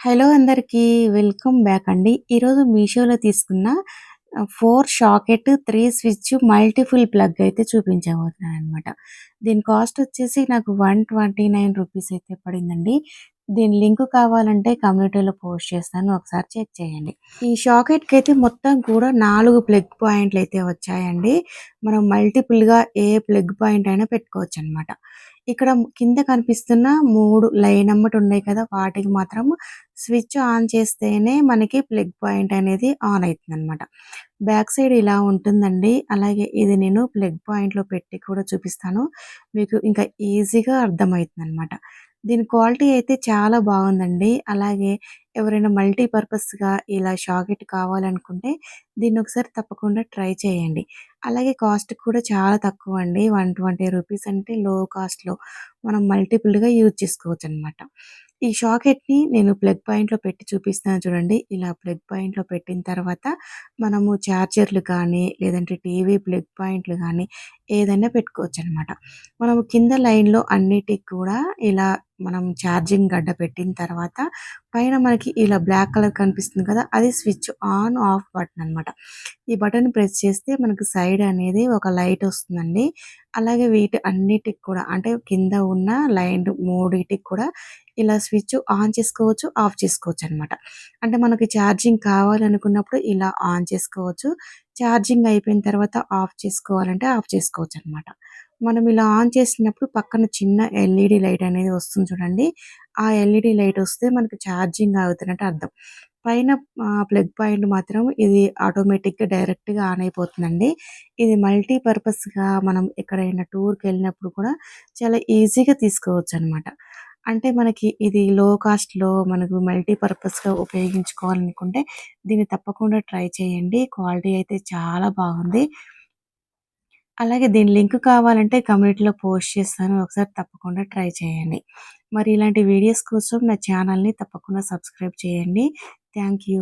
Hello అందరికీ welcome back అండి. ఈరోజు మీషోలో తీసుకున్న four socket three switch multiple plug అయితే చూపించబోతున్నాననమాట. దీని కాస్ట్ వచ్చేసి నాకు 129 రూపీస్ అయితే పడిందండి. దీని లింక్ కావాలంటే కమ్యూనిటీలో పోస్ట్ చేస్తాను. ఒకసారి చెక్ చేయండి. ఈ షాకెట్‌కైతే మొత్తం కూడా నాలుగు ప్లగ్ పాయింట్లు అయితే వచ్చాయండి. మనం మల్టిపుల్‌గా ఏ ప్లగ్ పాయింట్ అయినా పెట్టుకోవచ్చు అనమాట ఇక్కడ కింద కనిపిస్తున్న మూడు లైన్ అమ్మటి ఉన్నాయి కదా! వాటికి మాత్రం స్విచ్ ఆన్ చేస్తేనే మనకి ప్లగ్ పాయింట్ అనేది ఆన్ అయితుందనమాట. బ్యాక్ సైడ్ ఇలా ఉంటుందండి. అలాగే ఇది నేను ప్లగ్ పాయింట్‌లో పెట్టి కూడా చూపిస్తాను. మీకు ఇంకా ఈజీగా అర్థమవుతుంది అనమాట దీని క్వాలిటీ అయితే చాలా బాగుందండి. అలాగే ఎవరైనా మల్టీపర్పస్‌గా ఇలా షాకెట్ కావాలనుకుంటే దీన్ని ఒకసారి తప్పకుండా ట్రై చేయండి. అలాగే కాస్ట్ కూడా చాలా తక్కువ అండి వన్ ట్వంటీ రూపీస్ అంటే లో కాస్ట్‌లో మనం మల్టిపుల్‌గా యూజ్ చేసుకోవచ్చు అనమాట ఈ షాకెట్‌ని నేను ప్లగ్ పాయింట్‌లో పెట్టి చూపిస్తాను చూడండి. ఇలా ప్లగ్ పాయింట్‌లో పెట్టిన తర్వాత మనము చార్జర్లు కానీ, లేదంటే టీవీ ప్లగ్ పాయింట్లు కానీ ఏదైనా పెట్టుకోవచ్చు అనమాట మనము కింద లైన్‌లో అన్నిటికి కూడా ఇలా మనం ఛార్జింగ్ గడ్డ పెట్టిన తర్వాత పైన మనకి ఇలా బ్లాక్ కలర్ కనిపిస్తుంది కదా! అది స్విచ్ ఆన్, ఆఫ్ బటన్ అనమాట. ఈ బటన్ ప్రెస్ చేస్తే మనకు సైడ్ అనేది ఒక లైట్ వస్తుందండి. అలాగే వీటి అన్నిటికి కూడా అంటే కింద ఉన్న లైన్ మూడిటికి కూడా ఇలా స్విచ్ ఆన్ చేసుకోవచ్చు, ఆఫ్ చేసుకోవచ్చు అనమాట అంటే మనకి ఛార్జింగ్ కావాలనుకున్నప్పుడు ఇలా ఆన్ చేసుకోవచ్చు. ఛార్జింగ్ అయిపోయిన తర్వాత ఆఫ్ చేసుకోవాలంటే ఆఫ్ చేసుకోవచ్చు అనమాట మనం ఇలా ఆన్ చేసినప్పుడు పక్కన చిన్న ఎల్ఈడి లైట్ అనేది వస్తుంది చూడండి. ఆ ఎల్ఈడీ లైట్ వస్తే మనకు ఛార్జింగ్ అవుతున్నట్టు అర్థం. పైన ప్లగ్ పాయింట్ మాత్రం ఇది ఆటోమేటిక్‌గా డైరెక్ట్‌గా ఆన్ అయిపోతుందండి. ఇది మల్టీపర్పస్‌గా మనం ఎక్కడైనా టూర్‌కెళ్ళినప్పుడు కూడా చాలా ఈజీగా తీసుకోవచ్చు అనమాట అంటే మనకి ఇది లో కాస్ట్‌లో మనకు మల్టీపర్పస్‌గా ఉపయోగించుకోవాలనుకుంటే దీన్ని తప్పకుండా ట్రై చేయండి. క్వాలిటీ అయితే చాలా బాగుంది. అలాగే దీని లింక్ కావాలంటే కమ్యూనిటీలో పోస్ట్ చేస్తాను. ఒకసారి తప్పకుండా ట్రై చేయండి. మరి ఇలాంటి వీడియోస్ కోసం నా ఛానల్‌ని తప్పకుండా సబ్స్క్రైబ్ చేయండి. Thank you.